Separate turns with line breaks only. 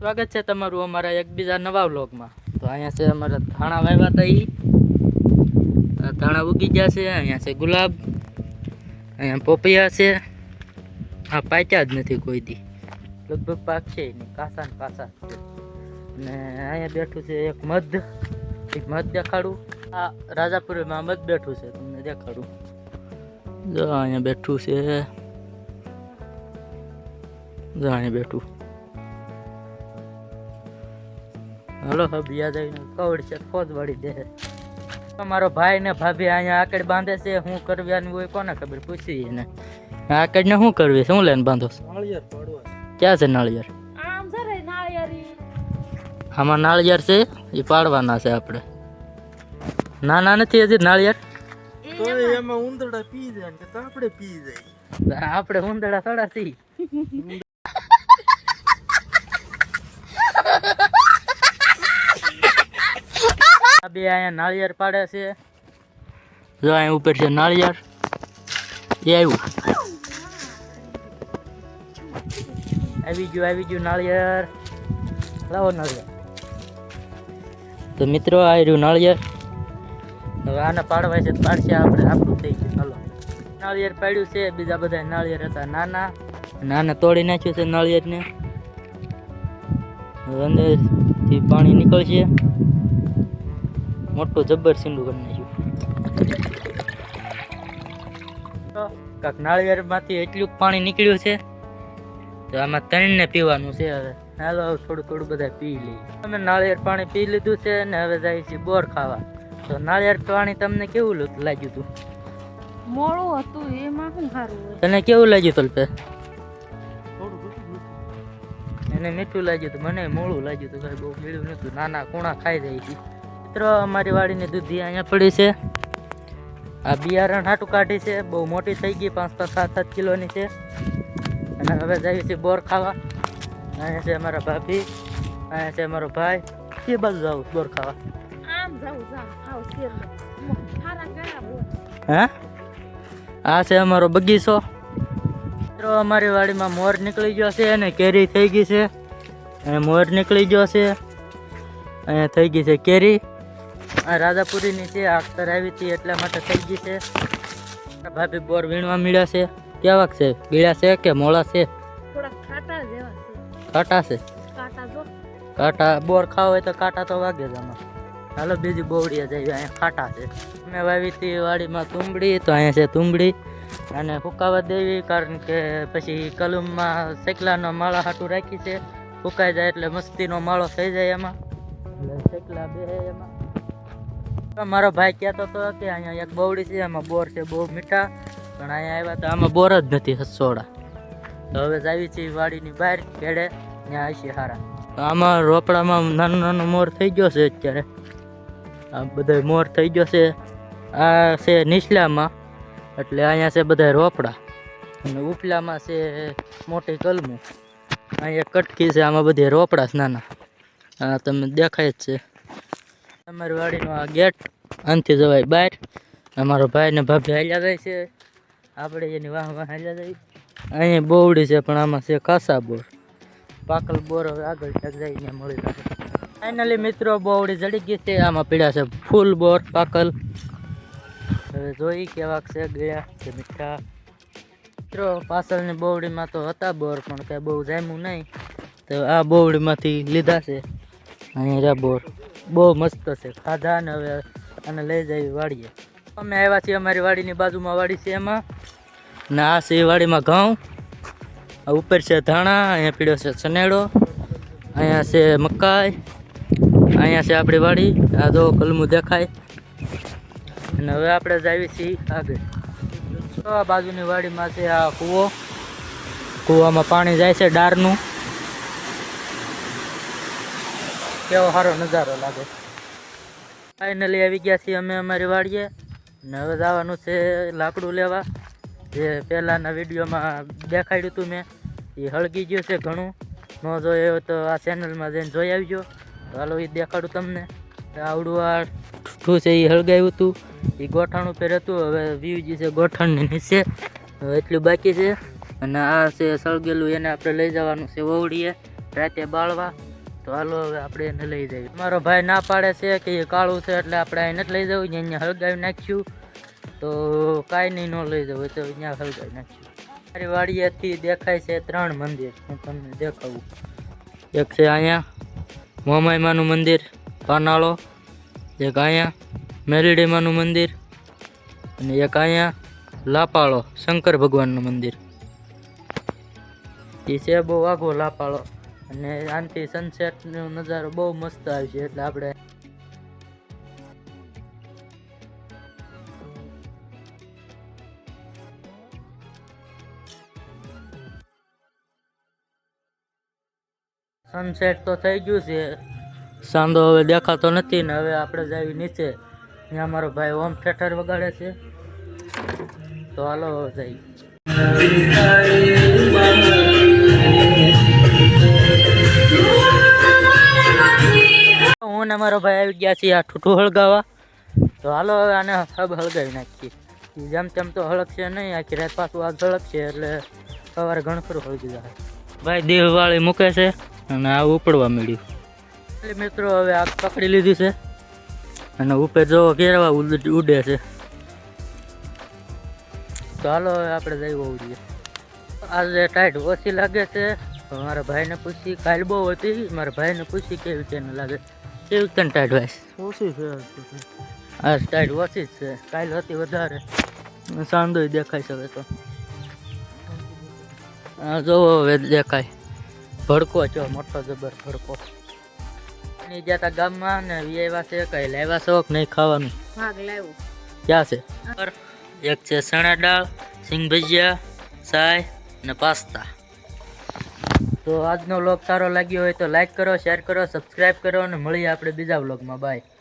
સ્વાગત છે તમારું અમારા એક બીજા નવા વ્લોગમાં. તો અહીંયા છે અમારા ધાણા વાવ્યા હતા ઈ. આ ધાણા ઉગી ગયા છે, અહીંયા છે ગુલાબ, અહીંયા પોપૈયા છે. આ પાક્યા જ નથી કોઈ દી. લગભગ પાક છે ય નહીં કાસા ને કાસા જ છે. અને અહીંયા બેઠું છે એક મધ એક મધ દેખાડું. આ રાજાપુરીમાં મધ બેઠું છે, તમને દેખાડું. જો અહીંયા બેઠું છે. જો અહીંયા બેઠું. હલો હબ યાદ આવીને કવડ છે ખોદ વળી દે. મારો ભાઈ ને ભાભી અહીંયા આકડ બાંધે છે શું કરવાની હોય કોને ખબર પૂછી એને. આકડ ને શું કરવી છે? શું લઈને બાંધો છો? ક્યાં છે નાળિયેર?
આમ
આમાં નાળિયેર છે એ પાડવાના છે આપણે નાના નથી હજી નાળિયેર?
એમાં. પી જાય આપણે પી જાય.
આપણે ઉંદડા થોડા થી. આ બે અહીંયા નાળિયેર પાડે છે. જો અહીંયા ઉપર છે નાળિયેર. એ આવ્યું. આવી ગયું આવી ગયું નાળિયેર. લાવો નાળિયેર. તો મિત્રો આ રહ્યું નાળિયેર. હવે આને પાડવા છે તો પાડશે આપણે આપણું થઈ ગયું. ચાલો નાળિયેર પાડ્યું છે બીજા બધા નાળિયેર હતા નાના. અને આને તોડી નાખ્યું છે નાળિયેરને. હવે અંદરથી પાણી નીકળશે. મોટું જબ્બર સીંડું કરી નાખ્યું. કાંક નાળિયેરમાંથી એટલું પાણી નીકળ્યું છે તો આમાં ત્રણને પીવાનું છે હવે. હાલો હવે થોડું થોડું બધા પી લઈએ. અમે નાળિયેર પાણી પી લીધું છે ને હવે જાય છે બોર ખાવા. તો નાળિયેર પાણી તમને કેવું લાગ્યું હતું
મોળું હતું એમાં શું સારું
તને કેવું લાગ્યું તલપે
થોડું
એને મીઠું લાગ્યું હતું મને મોળું લાગ્યું હતું કઈ બહુ પીળું નતું નાના કુણા ખાઈ જાય છે. મિત્રો અમારી વાડીની દૂધી અહીંયા પડી છે. આ બિયારણ હાટું કાઢી છે. બહુ મોટી થઈ ગઈ પાંચ પાંચ સાત સાત કિલોની છે. અને હવે જઈએ છીએ બોર ખાવા. અહીંયા છે અમારા ભાભી અહીંયા છે અમારો ભાઈ. એ બાજુ જાવ બોર ખાવા.
આમ
હે? આ છે અમારો બગીચો. મિત્રો અમારી વાડીમાં મોર નીકળી ગયો છે અને કેરી થઈ ગઈ છે. અને મોર નીકળી ગયો છે. અહીંયા થઈ ગઈ છે કેરી. આ રાજાપુરીની છે આખતર આવી હતી એટલા માટે થઈ ગઈ છે. ભાભી બોર વીણવા મળ્યા છે. કેવાક છે? ગીળા છે કે મોળા છે? કાંટા છે.
કાંટા
બોર ખાવ હોય તો કાંટા તો વાગે જ આમાં. ચાલો બીજી બોવડીએ જઈએ. અહીંયા કાંટા છે. અમે વાવી હતી વાડીમાં તુંબડી તો અહીંયા છે તુંબડી. અને ફૂકાવા દેવી કારણ કે પછી કલમમાં શેકલાનો માળા હાટું રાખી છે. ફૂકાઈ જાય એટલે મસ્તીનો માળો થઈ જાય એમાં. એટલે શેકલા બે એમાં. મારો ભાઈ કહેતો હતો કે અહીંયા એક બવડી છે એમાં બોર છે, બહુ મીઠા. પણ અહીંયા આવ્યા તો આમાં બોર જ નથી હસોડા તો હવે જાવી છીએ વાડીની બહાર, ખેડે, ત્યાં હશે હારા. આમાં રોપડામાં નાનો નાનો મોર થઈ ગયો છે અત્યારે. આ બધા મોર થઈ ગયો છે. આ છે નીચલામાં, એટલે અહીંયા છે બધા રોપડા. અને ઉપલામાં છે મોટી કલમું. અહીંયા કટકી છે, આમાં બધી રોપડા નાના. આ તમને દેખાય જ છે. અમારી વાડીનો આ ગેટ. આનથી જવાય બહાર. અમારો ભાઈ ને ભાભી હાલ્યા જાય છે. આપણે એની વાહ વાહ હાલ્યા જાય. અહીંયા બોવડી છે, પણ આમાં છે ખાસા બોર. પાકલ બોર આગળ ક્યાંક જઈને મળી જશે ફાઇનલી મિત્રો, બોવડી જડી ગઈ છે. આમાં પીડા છે ફૂલ બોર, પાકલ. હવે જોઈ કેવાક છે ગયા કે મીઠા. મિત્રો, પાછળની બોવડીમાં તો હતા બોર, પણ કાંઈ બહુ જામ્યું નહીં. તો આ બોવડીમાંથી લીધા છે. અહીંયા બોર. બહુ મસ્ત છે. ખાધા ને હવે અને લઈ જઈ વાડીએ. અમે આવ્યા છીએ અમારી વાડીની બાજુમાં વાડી છે એમાં. ને આ છે વાડીમાં ઘઉં. ઉપર છે ધાણા, અહીંયા પીળો છે સનેડો અહીંયા છે મકાઈ, અહીંયા છે આપણી વાડી. આ જો કલમું દેખાય. અને હવે આપણે જાવી છીએ આગળ. આ બાજુની વાડીમાં છે આ કૂવો. કૂવામાં પાણી જાય છે ડારનું કેવો સારો નજારો લાગે. ફાઇનલી આવી ગયા છીએ અમે અમારી વાડીએ. ને હવે જવાનું છે લાકડું લેવા. જે પહેલાંના વિડીયોમાં દેખાડ્યું હતું મેં, એ હળગી ગયું છે ઘણું. ન જોયો તો આ ચેનલમાં જઈને જોઈ આવજો. હાલો એ દેખાડું તમને. આવડું આ ઠું છે એ હળગાવ્યું હતું. એ ગોઠણ ઉપર હતું. હવે વ્યૂ છે ગોઠણની નીચે. એટલું બાકી છે. અને આ છે સળગેલું, એને આપણે લઈ જવાનું છે ઓવડીએ. રાતે બાળવા. તો હાલો હવે આપણે એને લઈ જઈએ. મારો ભાઈ ના પાડે છે કે એ કાળું છે એટલે આપણે અહીં નથી લઈ જવું. અહીંયા હળગાવી નાખ્યું. તો કાંઈ નહીં, ન લઈ જવું તો અહીંયા હળગાવી નાખ્યું. મારી વાડીએથી દેખાય છે ત્રણ મંદિર. હું તમને દેખાવું. એક છે અહીંયા મોમાઈમાનું મંદિર, પાનાળો. એક અહીંયા મેરીડીમાનું મંદિર. અને એક અહીંયા, લાપાળો, શંકર ભગવાનનું મંદિર. એ છે બહુ વાઘો લાપાળો. અને આનથી સનસેટનો નજારો બહુ મસ્ત આવે છે, એટલે આપણે સનસેટ તો થઈ ગયું છે. સાંધો હવે દેખાતો નથી ને હવે આપણે જાવી નીચે. ત્યાં મારો ભાઈ હોમ થિયેટર વગાડે છે. તો હાલો જઈ હું મારો ભાઈ આવી ગયા છે આ ઠૂઠું હળગાવા તો હાલો હવે આને હબ હળગાવી નાખીએ. જેમ તેમ તો હળગશે નહીં, આખી રાત પાછું આ હળગશે એટલે સવારે ઘણખરું હળગી જાય ભાઈ દેહવાળી મૂકે છે અને આ ઉપડવા મળ્યું મિત્રો, હવે આગ પકડી લીધી છે. અને ઉપર જો કેરવા ઉડ- છે. તો હાલો આપણે જઈ હોવું જોઈએ આજે ટાઈટ ઓછી લાગે છે. મારા ભાઈને પૂછી, કાલ બહુ હતી. મારા ભાઈને પૂછી કેવી કેને લાગે. કેવી કેને ટાઈટ વાઈસ
ઓછી છે
આ ટાઈટ ઓછી જ છે. કાલ હતી વધારે. સાંદોય દેખાય છે હવે તો. આ જોવો હવે દેખાય. ભડકો છે મોટો જબર ભડકો. ની જ્યાં તા ગામમાં ને વ્યવા છે કઈ લાવ્યા શોખ નહીં ખાવાનું?
ભાગ લાવ્યો.
ક્યાં છે? એક છે ચણા દાળ સિંગ ભજીયા સાય ને પાસ્તા. તો આજનો વ્લોગ સારો લાગ્યો હોય તો લાઈક કરો શેર કરો સબસ્ક્રાઈબ કરો અને મળીએ આપણે બીજા વ્લોગમાં બાય